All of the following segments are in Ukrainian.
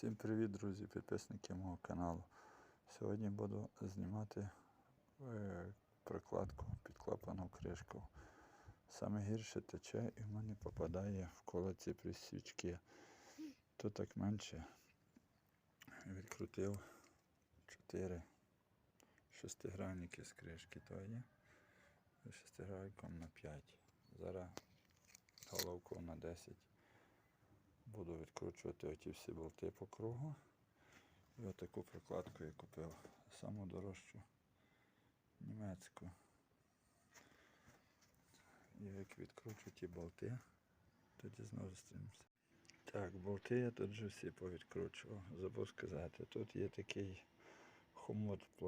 Всім привіт, друзі, підписники мого каналу. Сьогодні буду знімати е, прокладку під клапану кришку. Саме гірше тече і в мене попадає в колоці при свічки. Тут так менше. Відкрутив 4 шестигранники з кришки тої. Шестигранником на 5. Зараз головку на 10. Буду відкручувати оті всі болти по кругу. І отаку прокладку я купив. Саму дорожчу німецьку. І як відкручу ті болти, тоді знову зустрінемося. Так, болти я тут вже всі повідкручував. Забув сказати, тут є такий хомут е,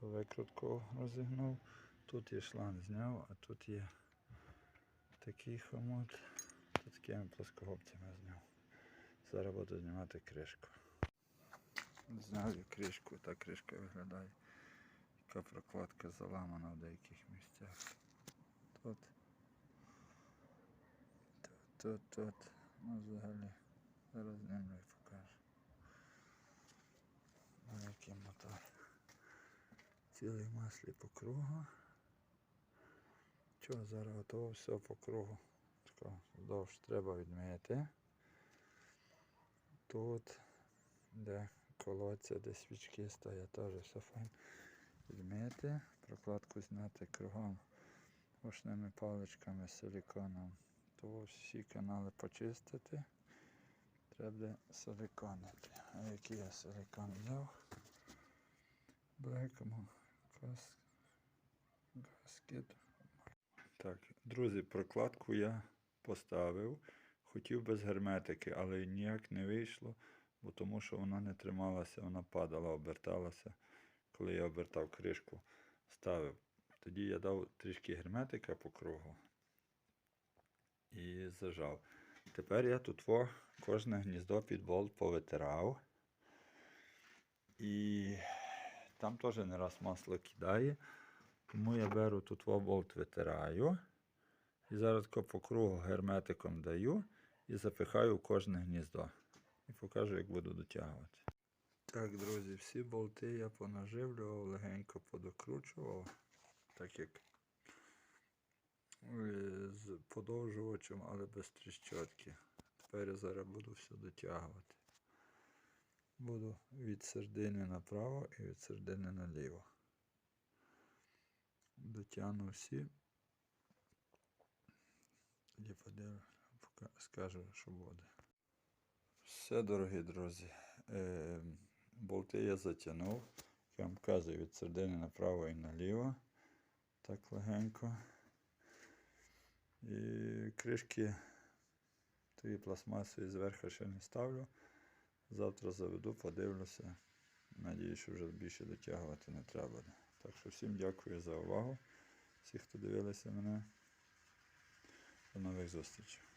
викрутку розігнув. Тут є шланг зняв, а тут є такий хомут. Такими плоскогубцями зняв. Зараз буду знімати кришку. Зняв я кришку, так кришка виглядає. Яка прокладка заламана в деяких місцях. Тут. Тут, тут, тут. Ну взагалі. Зараз знімлю і покажу. Ось мотор. Цілий маслі по кругу. Чого, зараз готово все по кругу. Тако вздовж треба відмити. Тут, де колодця, де свічки стоять, теж все файно. Відмити, прокладку зняти кругом рушними паличками з силіконом. То всі канали почистити. Треба силиконити. А який я силикон взяв? Блекому Gasket. Так, друзі, прокладку я поставив. Хотів без герметики, але ніяк не вийшло, бо тому що вона не трималася, вона падала, оберталася. Коли я обертав кришку, ставив. Тоді я дав трішки герметика по кругу і зажав. Тепер я тут во кожне гніздо під болт повитирав. І там теж не раз масло кидає. Тому я беру тут во болт витираю. І зараз по кругу герметиком даю і запихаю в кожне гніздо. І покажу, як буду дотягувати. Так, друзі, всі болти я понаживлював, легенько подокручував, так як е, з подовжувачем, але без тріщотки. Тепер я зараз буду все дотягувати. Буду від середини направо і від середини наліво. Дотягну всі. Тоді подивлю, скажу, що буде. Все, дорогі друзі. Е, болти я затягнув. Я вам кажу, від середини направо і наліво. Так легенько. І кришки тої пластмаси зверху ще не ставлю. Завтра заведу, подивлюся. Надію, що вже більше дотягувати не треба. Так що всім дякую за увагу. Всі, хто дивилися мене. До нових зустрічей.